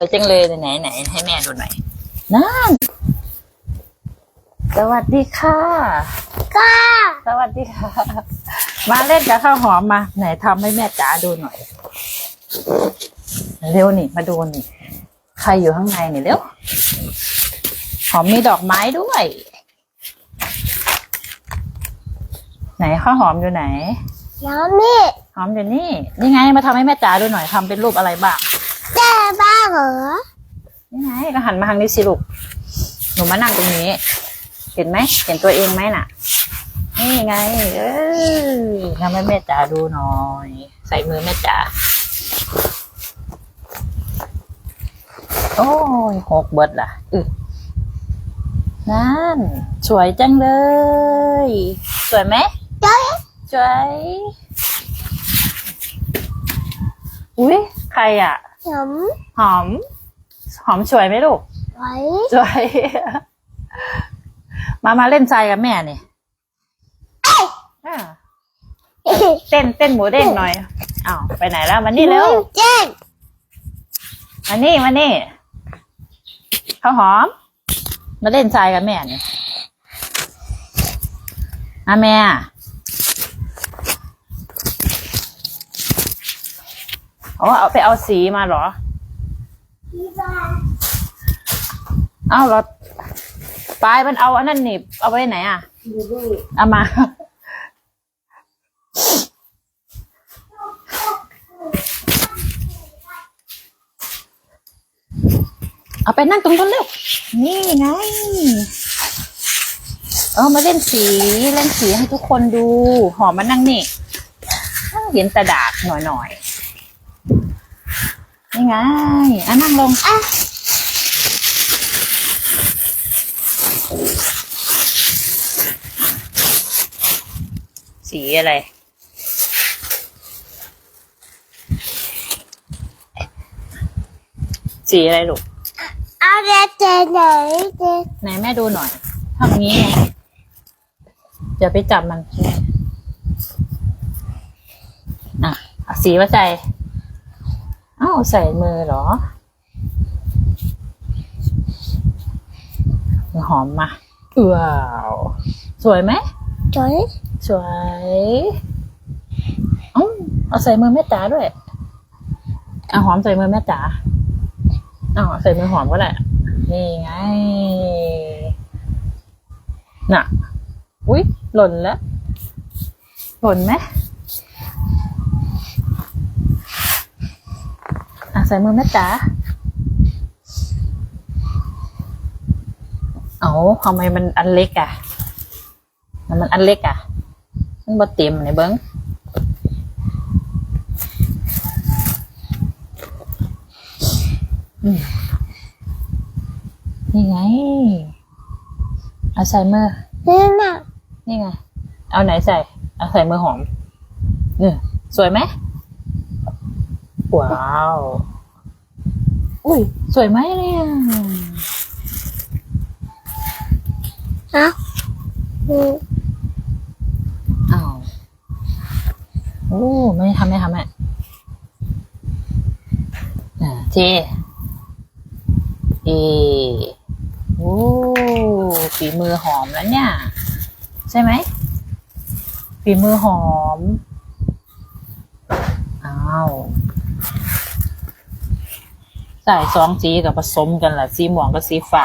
สวยจังเลยไหนไหนให้แม่ดูหน่อยนั่นสวัสดีค่ะก้าสวัสดีค่ะ มาเล่นกับข้าวหอมมา ไหนทำให้แม่จ๋าดูหน่อย เร็วนี่มาดูนี่ ใครอยู่ข้างในนี่เร็ว หอมมีดอกไม้ด้วย ไหนข้าวหอมอยู่ไหนแล้วนี่หอมอยู่นี่นี่ไงมาทำให้แม่จ๋าดูหน่อยทำเป็นรูปอะไรบ้างเจ๊บ้า เหรอนี่ไงก็หันมาทางนี้สิลูกหนูมานั่งตรงนี้ เห็นไหมเห็นตัวเองไหมน่ะ นี่ไง เออทำให้แม่จ๋าดูหน่อย ใส่มือแม่จ๋าโอ้ยหกเบิดล่ะอือนั่น สวยจังเลย สวยไหมเจ๊สวย อุ้ยใครอะ ผมหอม หอมสวยไหมลูกไว้สวย มามาเล่นทรายกับแม่นี่อ่าเต้นเต้นหมูเด้งหน่อยอ้าวไปไหนแล้วมานี่เร็วเจ๊มานี่มานี่ข้าวหอม มาเล่นทรายกับแม่นี่อาแม่ อ๋อเอาไปเอาสีมาเหรอเอาเหรอปลายมันเอาอันนั้นหนีบเอาไว้ไหนอะเอามา เอาไปนั่งตรงนั้นเร็ว นี่ไง เออมาเล่นสีเล่นสีให้ทุกคนดู หอมมานั่งนี่ เห็นตะดาดหน่อยหน่อยๆ นี่ไงอะนั่งลงอะสีอะไร สีอะไรลูกเอาเจ๊เจ๊ไหนเจ๊ไหนแม่ดูหน่อยทำงี้ไงอย่าไปจับมันอะเอาสีมาใส่เอ้า ใส่มือเหรอหอมมาว้าวสวยไหมเจ๊สวยเอ้าเอาใส่มือแม่จ๋าด้วยเอาหอมใส่มือแม่จ๋าเอาใส่มือหอมก็ได้นี่ไงน่ะ อุ๊ยหล่นแล้วหล่นไหมอะ ใส่มือแม่จ๋าเอาทำไมมันอันเล็กอะ มันมันอันเล็กอะ มันบ่เต็มในเบิ้งอืมนี่ไง เอาใส่มือนี่น่ะ นี่ไง เอาไหนใส่ เอาใส่มือหอมเนี่ยสวยไหม ว้าว อุ้ย สวยไหมเนี่ยอะอืมอ้าวโอ้ไม่ทำไม่ทำอะอ่าเจเอโอ้ฝีมือหอมแล้วเนี่ย ใช่ไหมฝีมือหอม อ้าว ใส่สองสีกับผสมกันแหละสีม่วงกับสีฟ้า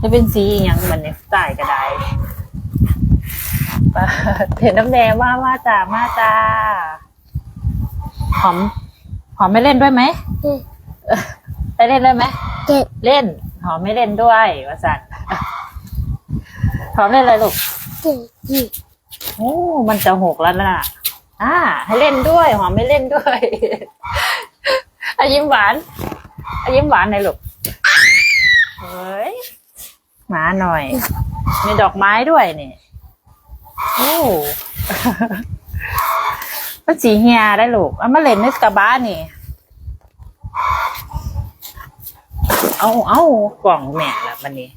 จะเป็นสีอหยังมันเนี่ยใส่ก็ได้เห็นน้ำแดงว่าว่าจ้ามาจ้าหอมหอมไม่เล่นด้วยไหมอืมไปเล่นด้วยไหมเจ๊เล่น หอมไม่เล่นด้วยว่าสันหอมเล่นอะไรลูกเจ๊เจ๊โอ้มันจะหกแล้วนะอ่า ให้เล่นด้วย หอมไม่เล่นด้วยอายิ้มหวาน อายิ้มหวานหน่อยลูกเฮ้ยหมาหน่อย มีดอกไม้ด้วยนี่โอ้ก็สีเฮียได้ลูกเอามาเล่นในกระบ้านนี่ เอาเอากล่องแม่ละวันนี้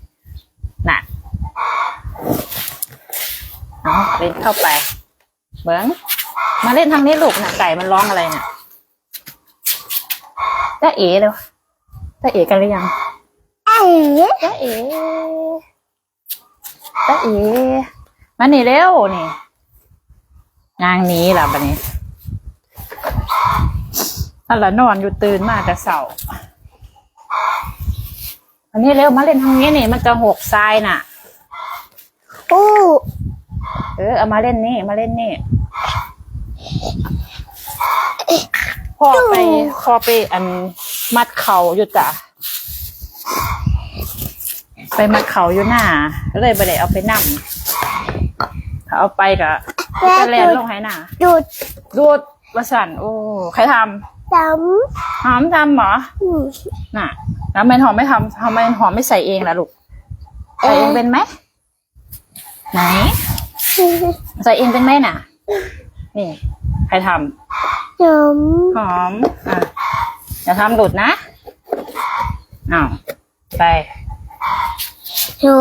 น่ะเอาเล่นเข้าไปเบิ้งมาเล่นทางนี้ลูกน่ะไก่มันร้องอะไรน่ะจ้าเอ๋เลย วตาเอกันหรือยังเอ๋ตาเอตาเอมาหนีเร็วนี่นางนี้ล่ะบัดนี้อันละนอนอยู่ตื่นมาแต่เสาอันนี้เร็วมาเล่นทางนี้นี่ มันจะหกทรายน่ะอู้เออเอามาเล่นนี่ มาเล่นนี่พ่อไปพ่อไปอัน มัดเขาอยู่จ้ะไปมัดเขาอยู่หน้าก็เลยไปได้เอาไปนั่ถ้าเอาไปก็จะแลนลงให้หน้าดูดดูดวสันโอ้ใครทดำหอมทำเหรอำอืมน่ะแล้วทำไมหอมไม่ทำทำไมหอมไม่ใส่เองล่ะลูกใส่เองเป็นไหมไหนใส่เองเป็นไหมน่ะ นี่ ใครทำนมหอมอะ อย่าทำหลุดนะอ้าวไปหนู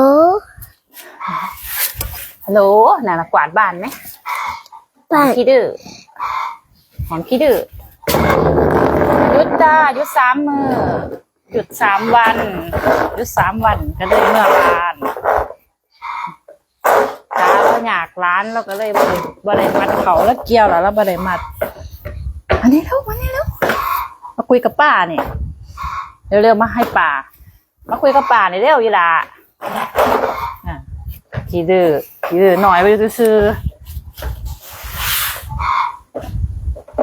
ฮัลโหลน่ะมากวาดบ้านไหมปั่นขี้ดื้อหอมขี้ดื้อหยุดจ้าหยุดสามมือหยุดสามวันหยุดสามวันก็เลยเมื่อร้านจ้าเราอยากร้านเราก็เลยบริบริมัดเขาแล้วเกี่ยวแล้วแล้วบริมัดอันนี้เร็วมานี่เร็ว มาคุยกับป้าเนี่ยเร็วๆมาให้ป้ามาคุยกับป้าเนี่ยเร็วยีหลาอะขี้ดื้อขี้ดื้อหน่อยไปซื้อๆ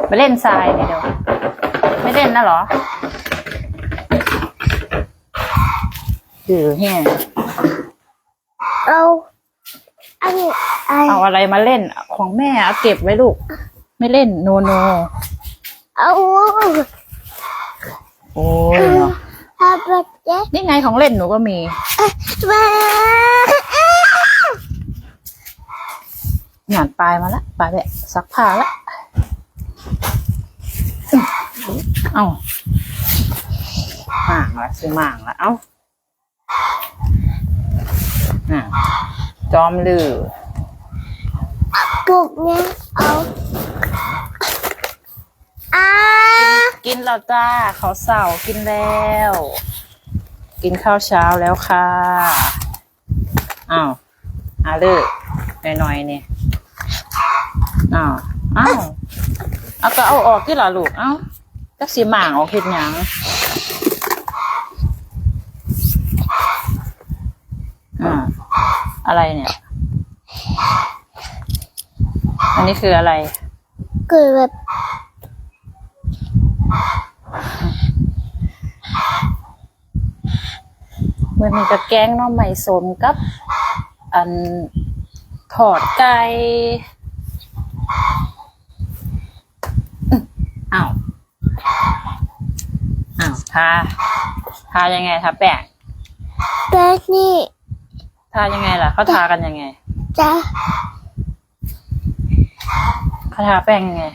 ไปเล่นทรายเนี่ยเดี๋ยว ไม่เล่นนะเหรอดื้อแห้งเอาอันนี้ไอเอาอะไรมาเล่นของแม่เอาเก็บไว้ลูก ไม่เล่นโนโน เอา โอ้ยเนาะทำแบบเจ๊นี่ไงของเล่นหนูก็มีมางานปลายมาละปลายแบบซักผ้าละเอ้าหมางละซื้อหมางละเอ้าอะจอมลือปุกเนี้ยเอา อ่ากินแล้วจ้าเขาวเสาร์กินแล้ว กินข้าวเช้าแล้วค่ะอ้าวอาเลิกหน่อยๆเนี่ยอ้าวอ้าวเอาก็เอาออกที่หรอลูกเอ้าจักสีหมางออกเห็ดหยังอ่าอะไรเนี่ย อันนี้คืออะไร เกิดแบบ มันมีกระแกงหน้องใหม่สมกับ อันถอดไก่อื้ออ้าวอ้าวทาทายังไงทาแป้งแบบนี้ทายังไงล่ะเขาทากันยังไงจ้ะเขาทาแป้งยังไง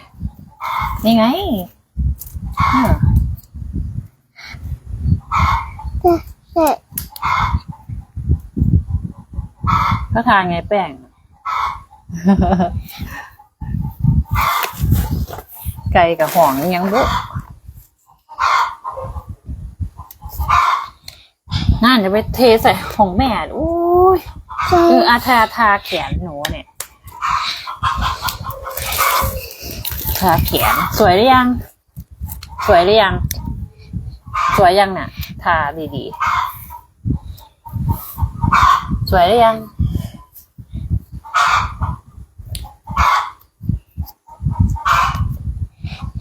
นี่ไงอ้าวเสร็จ เขาทาไงแป้ง ไก่กับห่องยังบุน่าจะไปเทใส่ของแม่อุ้ยใช่เอออาทาทาแขนหนูเนี่ย ทาแขน สวยหรือยัง สวยหรือยัง สวยยังน่ะ ทาดีๆ สวยหรือยัง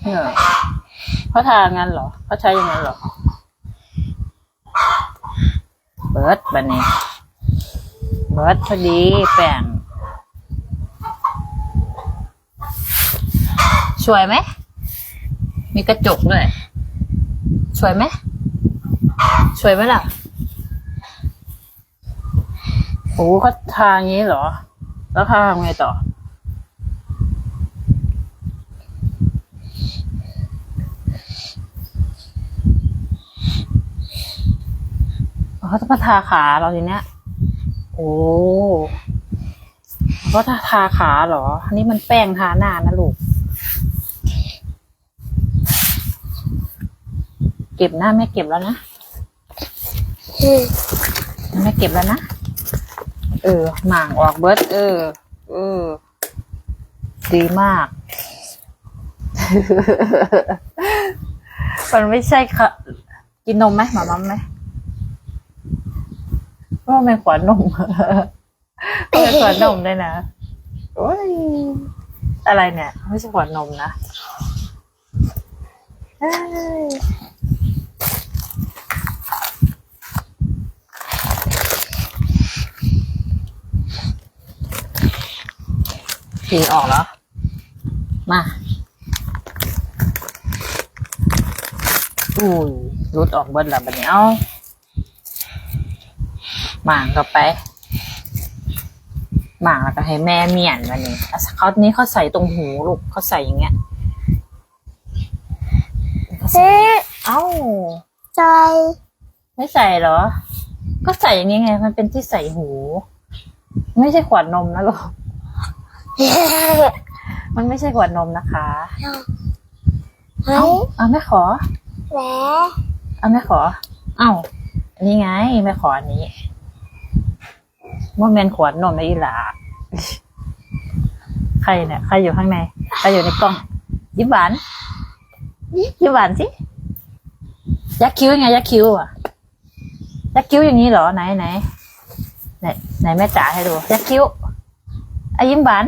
เออเขาทางั้นเหรอ เขาใช้อยังไงเหรอ เบิร์ดบันนี้ เบิร์ดพอดีแป้งสวยไหม มีกระจกด้วย สวยไหม สวยไหมล่ะ โอ้เขาทาอย่างนี้เหรอ แล้วทาทำไงต่อ เขาจะมาทาขาเราทีเนี้ย โอ้เขาทาทาขาเหรอ อันนี้มันแป้งทาหน้านะลูก เก็บหน้าแม่เก็บแล้วนะเฮ้ยไม่เก็บแล้วนะ เออหมางออกเบิร์ดเออ เออ ดีมาก มันไม่ใช่ค่ะ กินนมไหมหมามัมไหมว่าไม่ขวานนมไม่ขวานนมด้วยนะโอ้ยอะไรเนี่ย ไม่ใช่ขวานนมนะ เอ้ยผีออกแล้ว มาอุ้ยรุดออกเบิ้ลละบัดนี้เอาหมางก็ไปหมางแล้วก็ให้แม่เมียนวันนี้อะเขานี้เขาใส่ตรงหูลูกเขาใส่อย่างเงี้ยเขาใส่เฮ้ยเอ้าใจไม่ใส่เหรอ ก็ใส่อย่างนี้ไง มันเป็นที่ใส่หู ไม่ใช่ขวดนมนะลูกเฮ้ย มันไม่ใช่ขวดนมนะคะเฮ้เอ้ายเอาไม่ขอแหวเอาไม่ขอ เอ้าอันนี้ไงไม่ขออันนี้ว่าแมนขวดนมในอีหลาใครเนี่ยใครอยู่ข้างในใครอยู่ในกล้องยิ้มหวานยิ้มหวานสิยักคิ้วยังไงยักคิ้วอะยักคิ้วอย่างนี้เหรอไหนไหนไหนไหนแม่จ๋าให้ดูยักคิ้วอะยิ้มหวาน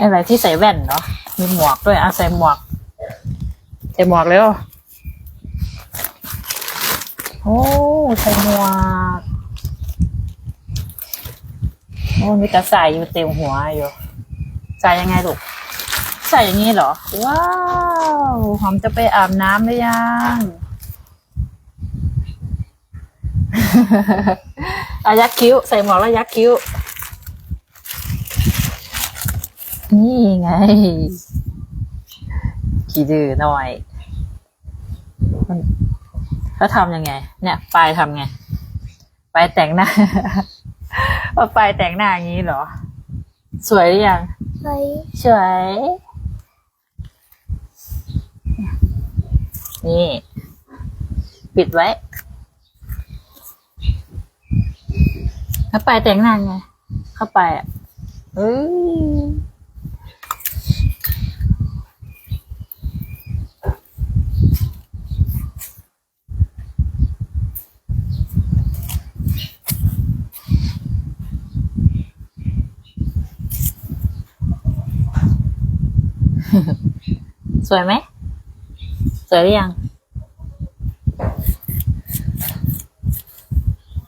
อะไรที่ใส่แว่นเนาะมีหมวกด้วยอะใส่หมวก ใส่หมวกเร็วโอ้ใส่หมวกโอ้มีแต่ใส่อยู่เต็มหัวอยู่ใส่ยังไงลูกใส่อย่างนี้เหรอ ว้าวหอมจะไปอาบน้ำหรือยัง อายักคิ้ว ใส่หมวกแล้วยักคิ้ว นี่ไงขี้ดื้อหน่อยมันเขาทำยังไง เนี่ยปลายทำไงปลายแต่งหน้าว่าปลายแต่งหน้าอย่างนี้เหรอ สวยหรือยังเฮ้ยสวย นี่ ปิดไว้ เข้าไปแต่งหน้าไง เข้าไปอะเอ้ยสวยไหม สวยหรือยัง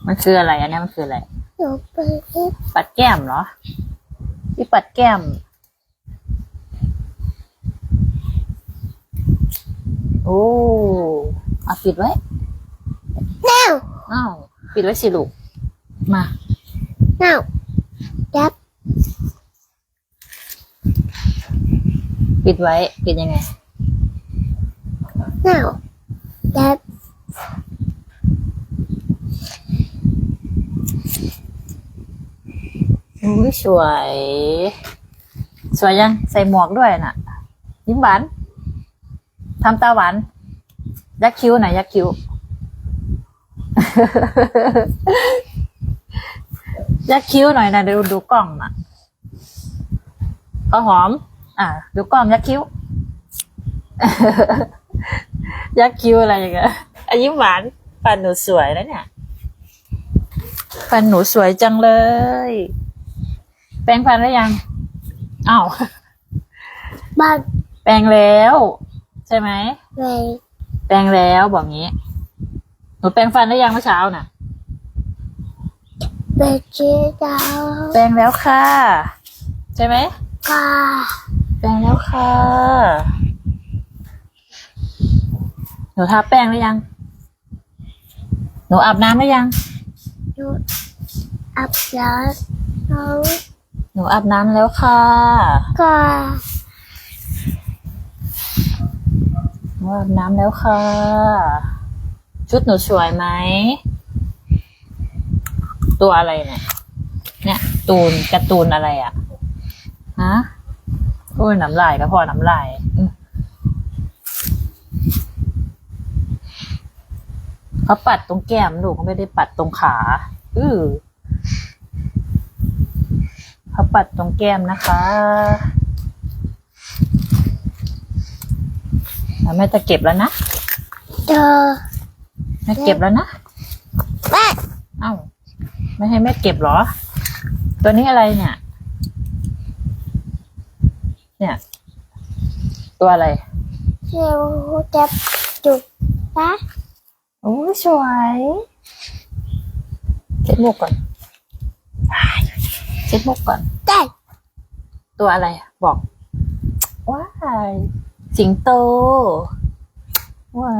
มันคืออะไรอันนี้มันคืออะไร นูเปิดให้ปัดแก้มเหรอที่ปัดแก้ม โอ้เอาปิดไว้แนวอ้าวปิดไว้สิลูก มาแนวยับปิดไว้ ปิดยังไงแนวยับ อุ้ยสวย สวยยังใส่หมวกด้วยน่ะ ยิ้มหวานทำตาหวานยักคิ้วหน่อยยักคิ้ว ยักคิ้วหน่อยนะเดี๋ยวดูกล้องน่ะข้าวหอม อ่าดูกล้องยักคิ้ว ยักคิ้วอะไรอย่างเงี้ยยิ้มหวานฟันหนูสวยนะเนี่ยฟันหนูสวยจังเลย แปรงฟันหรือยังอ้าวบ้านแปรงแล้ว ใช่ไหมเลยแปรงแล้วบอกงี้ หนูแปรงฟันหรือยังเมื่อเช้าน่ะเปิดเจ๊ดาวแปรงแล้วค่ะ ใช่ไหมกาแปรงแล้วค่ะ หนูทาแป้งหรือยัง หนูอาบน้ำหรือยังหนูอับแล้วเขา หนูอาบน้ำแล้วค่ะกาหนูอาบน้ำแล้วค่ะ ชุดหนูสวยไหม ตัวอะไรเนี่ย เนี่ย ตูนการ์ตูนอะไรอะ่ะ ฮะ โอ้ยน้ำลายก็พอน้ำลายอืมเขาปัดตรงแก้มลูกเขาไม่ได้ปัดตรงขา อือ เขาปัดตรงแก้มนะคะอะแม่จะเก็บแล้วนะเจอแม่เก็บแล้วนะแม่เอ้าไม่ให้แม่เก็บเหรอ ตัวนี้อะไรเนี่ย เนี่ย ตัวอะไรเดี๋ยวจะจุดนะโอ้ยสวยเช็ดมุกก่อนเช็ดมุกก่อน ได้ ตัวอะไรอะบอกว้ายสิงโตว้า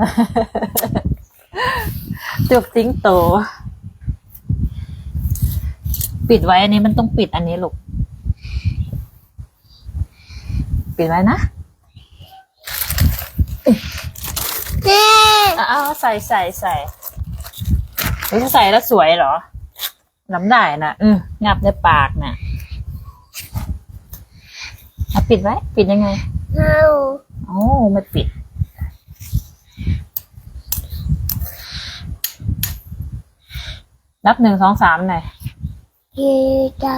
จุกสิงโต ปิดไว้อันนี้มันต้องปิดอันนี้ลูกปิดไว้นะนี่อะเอาใส่ใส่ใส่เฮ้ยถ้าใส่แล้วสวยเหรอ น้ำได้นะอืมงับในปากน่ะเอาปิดไว้ ปิดยังไงเอาโอ้ไม่ปิด นับหนึ่งสองสามหน่อยที่จะ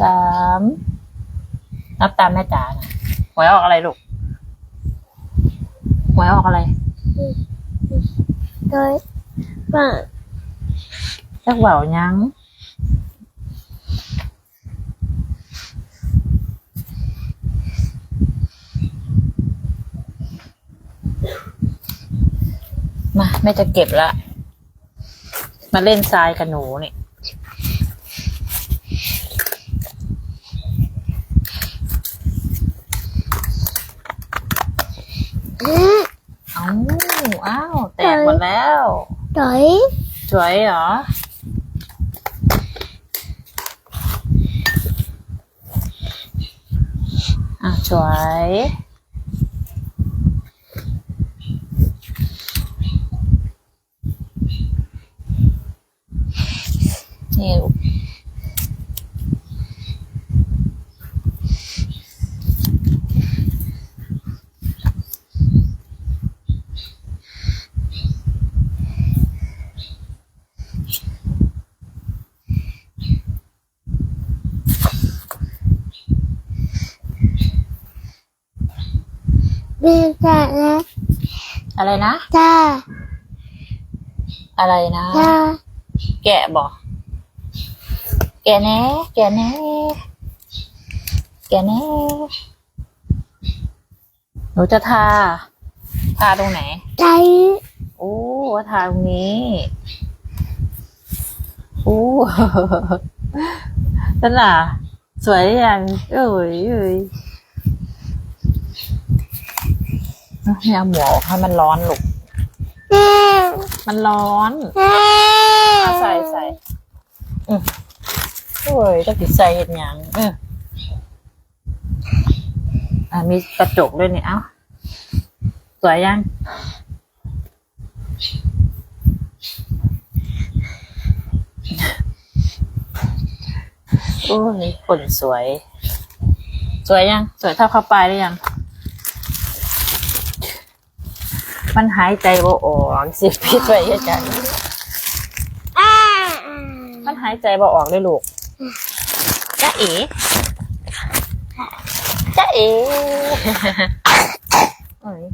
สามนับตามแม่จ๋านะหวยออกอะไรลูกหวยออกอะไรโดยว่า จักเบายังมาแม่จะเก็บละ มาเล่นทรายกับหนูนี่อืมเอ้าอ้าว แตกหมดแล้วโดยสวยเหรอ อะ สวย นี่ลูกมีแต่ละ อะไรนะ จ้าอะไรนะ จ้าแกะบอก แกะแน่แกะแน่แกะแน่หนูจะทา ทาตรงไหน ใจโอ้ทาตรงนี้โอ้นั่นล่ะ สวยหรือยังเอ้ยเอ้ย เนี่ยหมวกให้มันร้อนลูก มันร้อนเอาใส่ใส่อืมโอ้ยจะติดใส่เห็นยังเอออ่ามีกระจกด้วยเนี่ยเอ้าสวยยังโอ้ยขนสวย สวยยัง สวยเท่าเข้าไปหรือยัง มันหายใจบ่ออกสิพี่ไปยังไงอ่ามันหายใจบ่ออกเลยลูกจ้าเอ๋จ้าเอ๋เอ้ย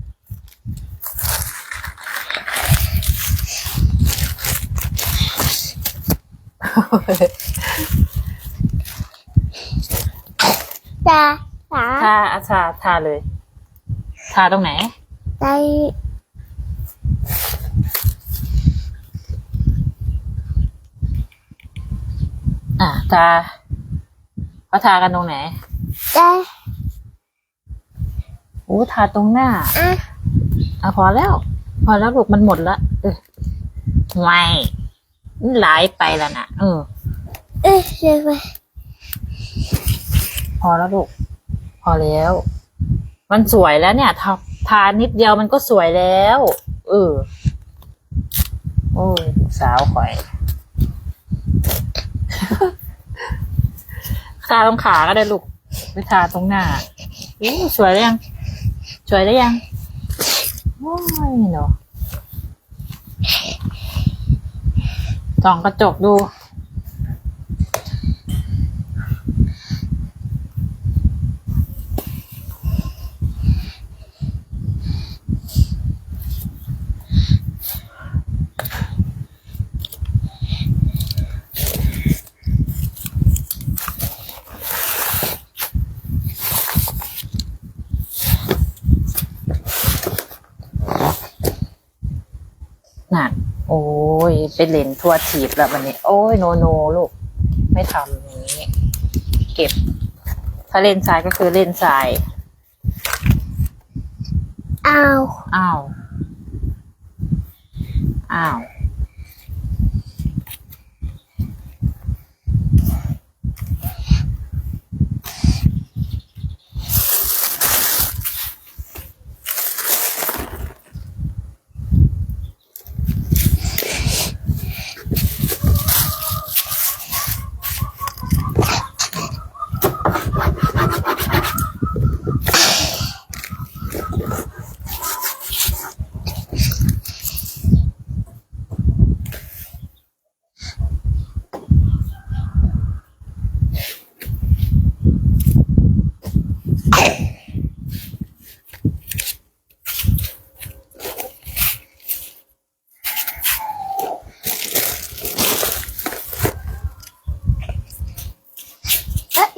จ้าสาทาอาชาทาเลย ทาตรงไหนใอะทาเขาทากันตรงไหนใจโอ้ทาตรงหน้า อะอะพอแล้ว พอแล้วลูกมันหมดละเออไม่มันหลายไปแล้วนะเออ เอ๊ะเดี๋ยวไปพอแล้วลูก พอแล้ว มันสวยแล้วเนี่ยทาทานิดเดียวมันก็สวยแล้ว เออ โอ้ยลูกสาวข่อย ทาตรงขาก็ได้ลูกไปทาตรงหน้าอู้สวยแล้วยัง สวยแล้วยังโอ้ยเนาะส่องกระจกดู เล่นทั่วทีบแล้ววันนี้ โอ้ยโนโนลูก ไม่ทำอย่างนี้ เก็บ ถ้าเล่นทรายก็คือเล่นทรายเอาอ้าวอ้าว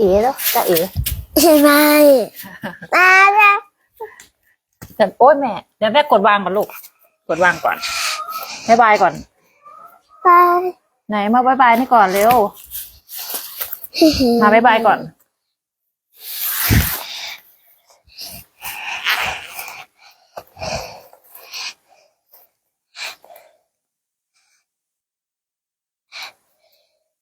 อ๋แล้วจะเอ๋ใช่ไหมมาแล้วแต่โอ้ยแม่ เดี๋ยวแม่กดวางก่อนลูก กดวางก่อนบายบายก่อนไปไหนมาบายบายนี่ก่อนเร็ว มาบายบายก่อน